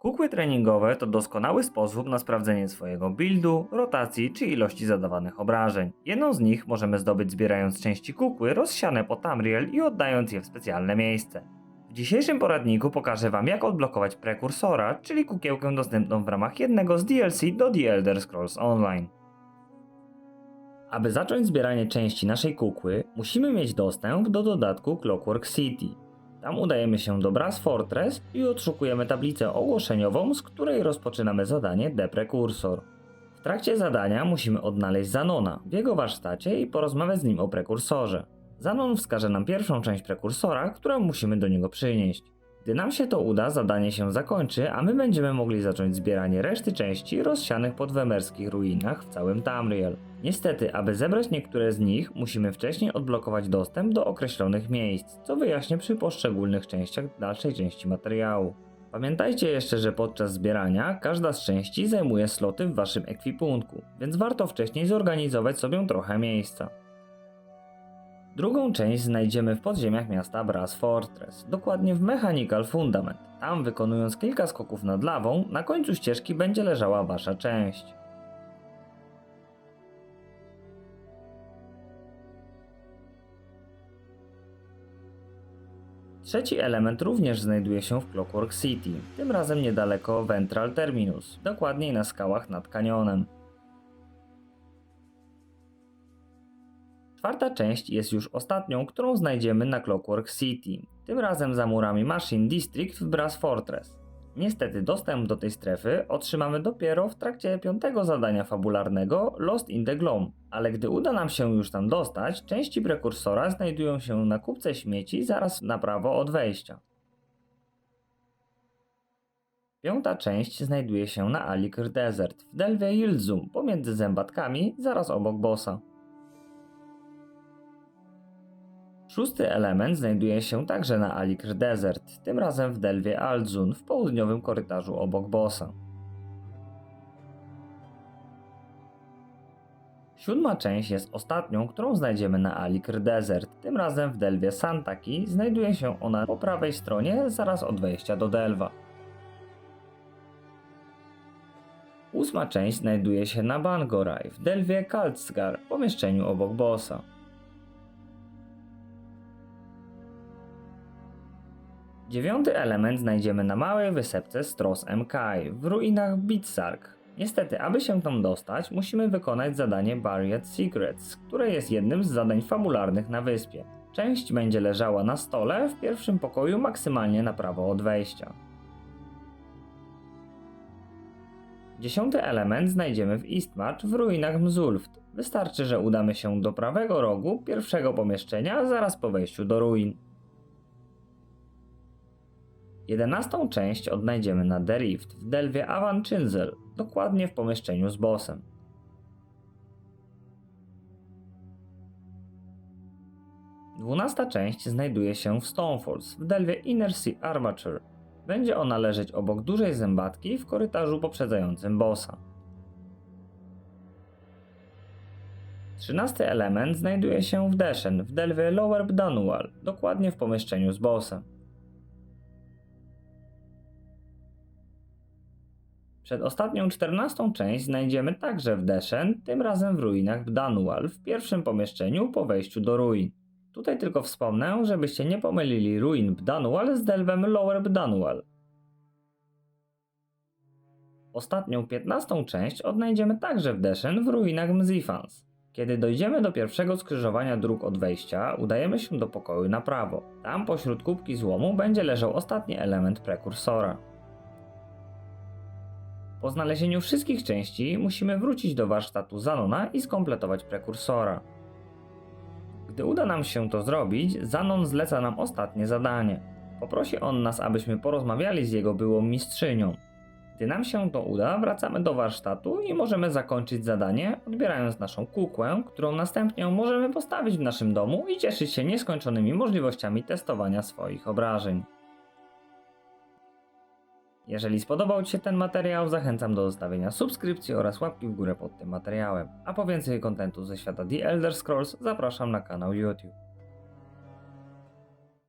Kukły treningowe to doskonały sposób na sprawdzenie swojego buildu, rotacji czy ilości zadawanych obrażeń. Jedną z nich możemy zdobyć zbierając części kukły rozsiane po Tamriel i oddając je w specjalne miejsce. W dzisiejszym poradniku pokażę Wam jak odblokować prekursora, czyli kukiełkę dostępną w ramach jednego z DLC do The Elder Scrolls Online. Aby zacząć zbieranie części naszej kukły, musimy mieć dostęp do dodatku Clockwork City. Tam udajemy się do Brass Fortress i odszukujemy tablicę ogłoszeniową, z której rozpoczynamy zadanie The Prekursor. W trakcie zadania musimy odnaleźć Zanona w jego warsztacie i porozmawiać z nim o prekursorze. Zanon wskaże nam pierwszą część prekursora, którą musimy do niego przynieść. Gdy nam się to uda, zadanie się zakończy, a my będziemy mogli zacząć zbieranie reszty części rozsianych po wemerskich ruinach w całym Tamriel. Niestety, aby zebrać niektóre z nich, musimy wcześniej odblokować dostęp do określonych miejsc, co wyjaśnię przy poszczególnych częściach dalszej części materiału. Pamiętajcie jeszcze, że podczas zbierania każda z części zajmuje sloty w waszym ekwipunku, więc warto wcześniej zorganizować sobie trochę miejsca. Drugą część znajdziemy w podziemiach miasta Brass Fortress, dokładnie w Mechanical Fundament. Tam wykonując kilka skoków nad lawą, na końcu ścieżki będzie leżała wasza część. Trzeci element również znajduje się w Clockwork City, tym razem niedaleko Ventral Terminus, dokładniej na skałach nad kanionem. Czwarta część jest już ostatnią, którą znajdziemy na Clockwork City, tym razem za murami Machine District w Brass Fortress. Niestety dostęp do tej strefy otrzymamy dopiero w trakcie piątego zadania fabularnego Lost in the Gloom, ale gdy uda nam się już tam dostać, części prekursora znajdują się na kupce śmieci zaraz na prawo od wejścia. Piąta część znajduje się na Alikr Desert w Delwie Yildzum pomiędzy zębatkami zaraz obok bossa. Szósty element znajduje się także na Alikr Desert, tym razem w Delwie Aldzun w południowym korytarzu obok bossa. Siódma część jest ostatnią, którą znajdziemy na Alikr Desert, tym razem w Delwie Santaki, znajduje się ona po prawej stronie zaraz od wejścia do Delwa. Ósma część znajduje się na Bangoraj w Delwie Kaltsgar, pomieszczeniu obok bossa. Dziewiąty element znajdziemy na małej wysepce Stros Mkai w ruinach Bitsark. Niestety, aby się tam dostać, musimy wykonać zadanie Buried Secrets, które jest jednym z zadań fabularnych na wyspie. Część będzie leżała na stole w pierwszym pokoju maksymalnie na prawo od wejścia. Dziesiąty element znajdziemy w Eastmarch w ruinach Mzulft. Wystarczy, że udamy się do prawego rogu pierwszego pomieszczenia zaraz po wejściu do ruin. Jedenastą część odnajdziemy na The Rift w Delwie Avan Chinzel, dokładnie w pomieszczeniu z bossem. Dwunasta część znajduje się w Stonefalls w Delwie Inner Sea Armature. Będzie ona leżeć obok dużej zębatki w korytarzu poprzedzającym bossa. Trzynasty element znajduje się w Deshen w Delwie Lower Bdanual, dokładnie w pomieszczeniu z bossem. Przedostatnią czternastą część znajdziemy także w Deshen, tym razem w ruinach Bdanual, w pierwszym pomieszczeniu po wejściu do ruin. Tutaj tylko wspomnę, żebyście nie pomylili ruin Bdanual z delwem Lower Bdanual. Ostatnią piętnastą część odnajdziemy także w Deshen w ruinach Mzifans. Kiedy dojdziemy do pierwszego skrzyżowania dróg od wejścia, udajemy się do pokoju na prawo. Tam pośród kubki złomu będzie leżał ostatni element prekursora. Po znalezieniu wszystkich części musimy wrócić do warsztatu Zanona i skompletować prekursora. Gdy uda nam się to zrobić, Zanon zleca nam ostatnie zadanie. Poprosi on nas, abyśmy porozmawiali z jego byłą mistrzynią. Gdy nam się to uda, wracamy do warsztatu i możemy zakończyć zadanie, odbierając naszą kukłę, którą następnie możemy postawić w naszym domu i cieszyć się nieskończonymi możliwościami testowania swoich obrażeń. Jeżeli spodobał Ci się ten materiał, zachęcam do zostawienia subskrypcji oraz łapki w górę pod tym materiałem. A po więcej kontentu ze świata The Elder Scrolls zapraszam na kanał YouTube.